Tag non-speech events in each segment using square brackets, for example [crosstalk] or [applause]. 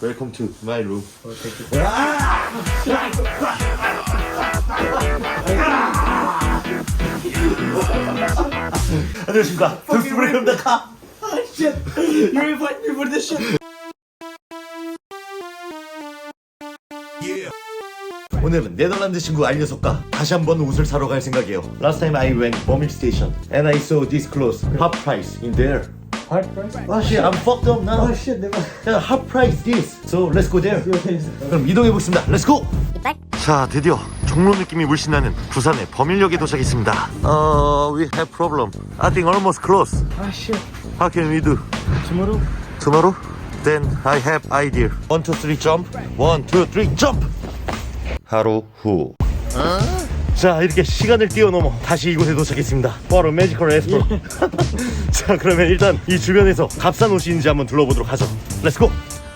Welcome to my room. 안녕하십니까. 덕스브레이크입니다. Shit! You invite me for this shit! 오늘은 네덜란드 친구 알녀석과 다시 한번 옷을 사러 갈 생각이에요. Last time I went Bomil Station and I saw this clothes half price in there. Hard price? Ah shit, I'm fucked up now. Oh shit, never. Yeah, half price this. So let's go there. 그럼 이동해 보겠습니다. Let's go. 자, 드디어 종로 느낌이 물씬 나는 부산의 범일역에 도착했습니다. Uh, we have problem. I think almost close. Ah shit. How can we do? Tomorrow? Tomorrow? Then I have idea. One, two, three, jump. One, two, three, jump. 하루 후. 자 이렇게 시간을 뛰어넘어 다시 이곳에 도착했습니다. 바로 매지컬 에스퍼. 자 그러면 일단 이 주변에서 값싼 옷이 있는지 한번 둘러보도록 하죠. Let's go.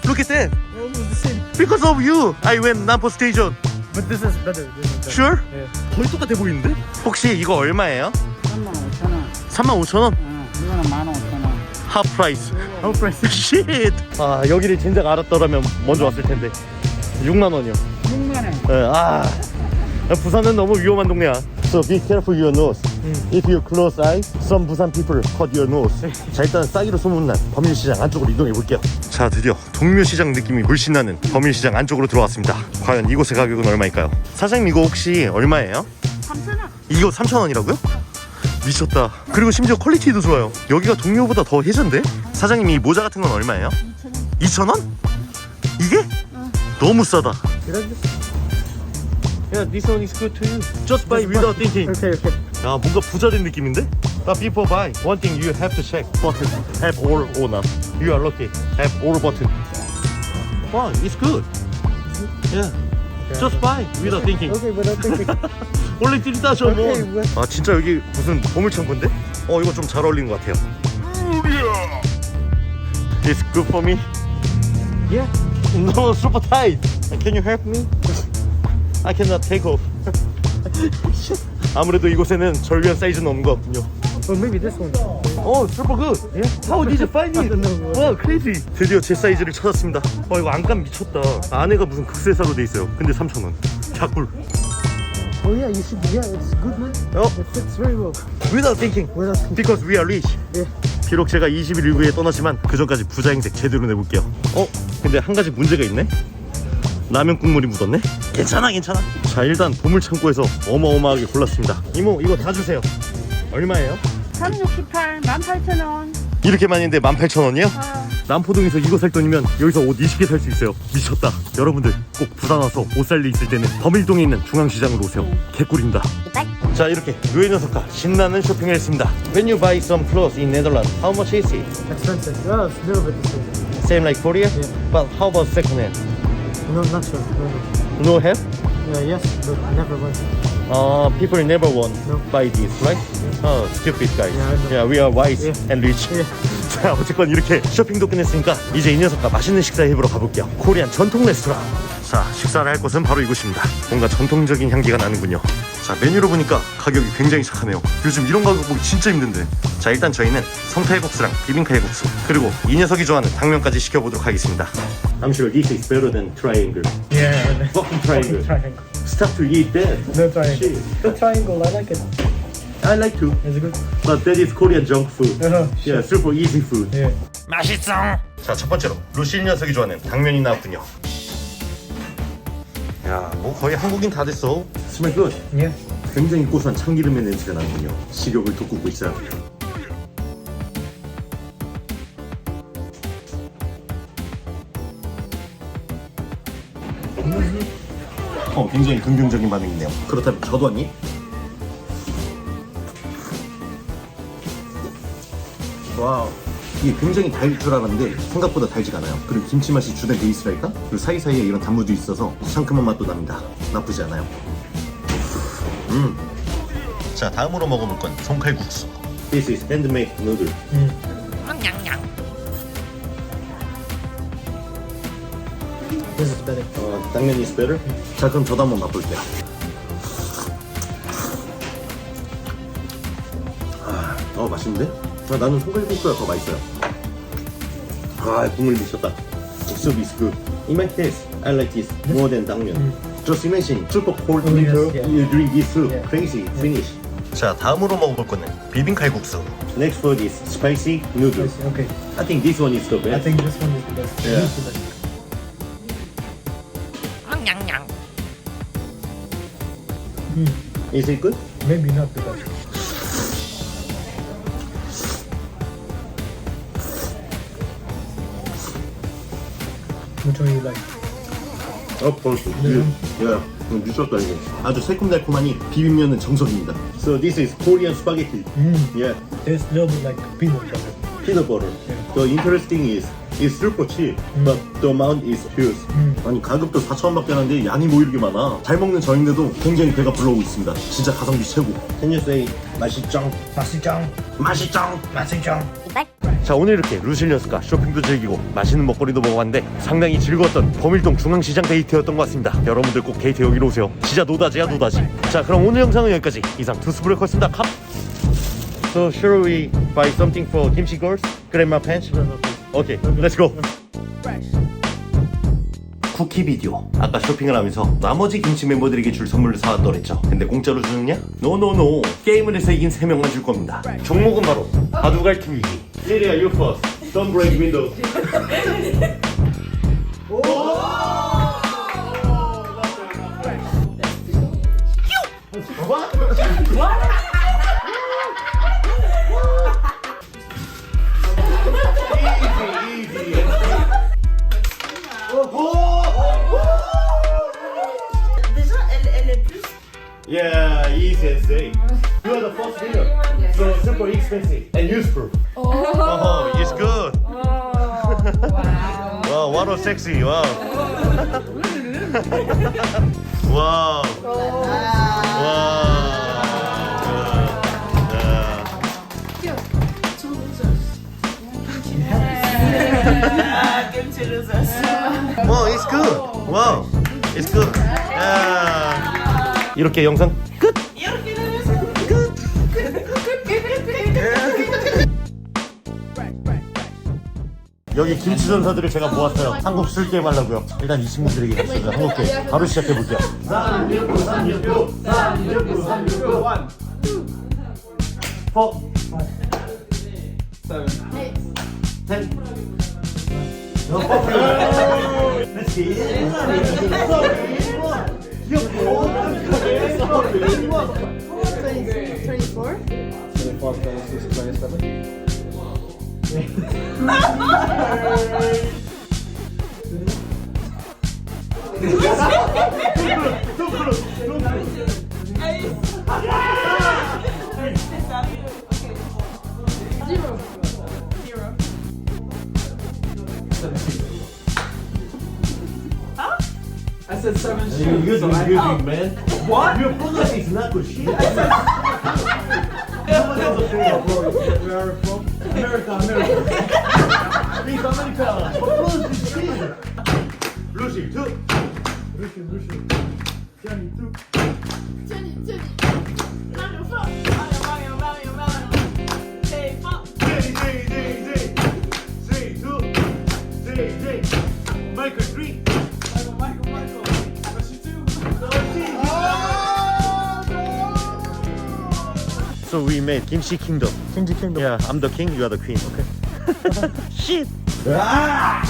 Look at that. Almost the same. Because of you, I went Nampo Station. But this is better. Sure? 거의 똑같아 보이는데? 혹시 이거 얼마예요? 3만 5천 원. 35,000원? 어, 이거는 1만 5천 원. Half price. How price? Shit. 아 여기를 진작 알았더라면 먼저 왔을 텐데. 6만 원이요. 6만 원. 예, 아 부산은 너무 위험한 동네야. So be careful your nose. If you close eyes, some 부산 people cut your nose. 자 일단 싸기로 소문난 범일시장 안쪽으로 이동해 볼게요. 자 드디어 동묘시장 느낌이 물씬 나는 범일시장 안쪽으로 들어왔습니다. 과연 이곳의 가격은 얼마일까요? 사장님 이거 혹시 얼마예요? 3천 원. 이거 3,000원이라고요? 미쳤다. 그리고 심지어 퀄리티도 좋아요. 여기가 동묘보다 더 해전데? 사장님 이 모자 같은 건 얼마예요? 2천 원. 2,000원? 이게? 너무 싸다. This? Yeah, this one is good to you. Just buy without thinking. Okay, okay. 야, 뭔가 부자 된 느낌인데? But before buy, one thing you have to check. Button. Have all or not. You are lucky. Have all button. Wow, it's good. Yeah. Just buy without thinking. Okay, but I think 원래 찌리다죠 뭐. Okay, but- 아 진짜 여기 무슨 보물창고인데? 어 이거 좀 잘 어울리는 것 같아요. It's good for me. yeah. No, super tight. Can you help me? I cannot take off. 아무래도 이곳에는 절 위한 사이즈는 없는 것 같군요. Well, maybe this one. 어, super good. Yeah. How did you find it? 와, crazy. 드디어 제 사이즈를 찾았습니다. 어, 이거 안감 미쳤다. 안에가 무슨 극세사로 돼 있어요. 근데 3,000원. 작불. Oh yeah, you should. Yeah, it's good, man. 어, It fits very well. without thinking. Without thinking. Because we are rich. Yeah. 비록 제가 20일 이후에 떠나지만 그 전까지 부자 행색 제대로 내볼게요. 어? 근데 한 가지 문제가 있네. 라면 국물이 묻었네. 괜찮아, 괜찮아. 자, 일단 보물 창고에서 어마어마하게 골랐습니다. 이모, 이거 다 주세요. 얼마예요? 368, 18,000원. 이렇게 많이인데 18,000원이요? 어, 남포동에서 이거 살 돈이면 여기서 옷 20개 살 수 있어요. 미쳤다. 여러분들 꼭 부산 와서 옷 살 일 있을 때는 범일동에 있는 중앙시장으로 오세요. 개꿀입니다. 자 이렇게 류의 녀석과 신나는 쇼핑을 했습니다. When you buy some clothes in Netherlands, how much is it? Expensive. Yeah, it's a little bit the same. Same like Korea? Yeah. But how about second hand? No, not sure. No, no. No have? Yeah, yes, but never went. Uh, people never want No. buy this, right? Oh, stupid guys. Yeah, I know. We are wise Yeah. and rich. Yeah. 자, 어쨌건 이렇게 쇼핑도 끝냈으니까 이제 이 녀석과 맛있는 식사 해보러 가볼게요. 코리안 전통 레스토랑. 자, 식사를 할 곳은 바로 이곳입니다. 뭔가 전통적인 향기가 나는군요. 자, 메뉴로 보니까 가격이 굉장히 착하네요. 요즘 이런 가격 보기 진짜 힘든데. 자, 일단 저희는 성타해국수랑 비빔카해국수 그리고 이 녀석이 좋아하는 당면까지 시켜보도록 하겠습니다. I'm sure this is better than triangle. Yeah. Fucking triangle. triangle. Stop to eat that. No triangle. Shit. The triangle, I like it. I like to. It's good. But that is Korean junk food. Uh-huh. Yeah, super easy food. Yeah. 자, 첫 번째로 루실 녀석이 좋아하는 당면이 나왔군요. 야, 뭐 거의 한국인 다 됐어. 스멜 굿. Yeah. 굉장히 고소한 참기름의 냄새가 나는군요. 식욕을 돋구고 있어요. 어, 굉장히 긍정적인 반응이네요. 그렇다면 저도 한 입? 와우. 이게 굉장히 달 줄 알았는데 생각보다 달지가 않아요. 그리고 김치 맛이 주된 베이스랄까? 그리고 사이사이에 이런 단무도 있어서 상큼한 맛도 납니다. 나쁘지 않아요. 음. 자, 다음으로 먹어볼 건 송칼국수. This is handmade noodle. This is better. 어, 당면 is better. 자, 그럼 저도 한번 맛볼게요. 아, 어 맛있는데? 아, 나는 송칼국수가 더 맛있어요. 아, 국물 미쳤다. soup is good. In my case, I like this more than 당면. Just imagine super cold Oh, yes, winter, yeah. you drink this soup, Yeah. crazy, finish. 자, 다음으로 먹어볼 거는 비빔칼국수. Next food is spicy noodles. Okay. I think this one is the I best. think this one is the best. Yeah. This is the best. Is it good? Maybe not the best. Which one you like? 어, 벌써. 야, 미쳤다 이거. 아주 새콤달콤하니 비빔면은 정석입니다. So this is Korean spaghetti. Yeah, Tastes a little bit like peanut butter. peanut butter. The interesting is it's super cheap, but the amount is huge. 아니 가격도 4천 원밖에 안 하는데 양이 뭐 이렇게 많아? 잘 먹는 저인데도 굉장히 배가 불러오고 있습니다. 진짜 가성비 최고. Can you say 맛있짱? 맛있짱. 맛있짱. 맛있짱. 자 오늘 이렇게 루실리언스가 쇼핑도 즐기고 맛있는 먹거리도 먹어봤는데 상당히 즐거웠던 범일동 중앙시장 데이트였던 것 같습니다. 여러분들 꼭 데이트 여기로 오세요. 진짜 노다지야 노다지. 자 그럼 오늘 영상은 여기까지. 이상 투스브레이커였습니다. 컵 So shall we buy something for kimchi girls? Grandma pants? Okay, let's go. 쿠키 비디오. 아까 쇼핑을 하면서 나머지 김치 멤버들에게 줄 선물을 사왔더랬죠. 근데 공짜로 주느냐? 노노노 게임을 해서 이긴 3명만 줄 겁니다. 종목은 바로 바둑알 TV Lydia you first? Don't break windows [laughs] useful Oh, it's good Wow, what a sexy, wow Wow Wow Ah, le sais. Wow, it's good. Wow, it's good. 야. 이렇게 영상 끝. 여기 김치 전사들을 제가 모았어요. 한국 술 게임 하려고요. 일단 이 친구들에게 갔어요. 한국 게임. 바로 시작해 볼게요. 369, 369, 369, 369, 1. 4. 10. No, Let's see. I said seven You're shoes. using, so I- using, man. What? Your pronunciation is not good shit. Someone else Where are from? America, America. Please, America. What blues is here? Lucy, two. Lucy, Lucy. So we made kimchi kingdom. Kimchi Kingdom. Yeah, I'm the king, you are the queen. Okay. [laughs] Shit. Ah!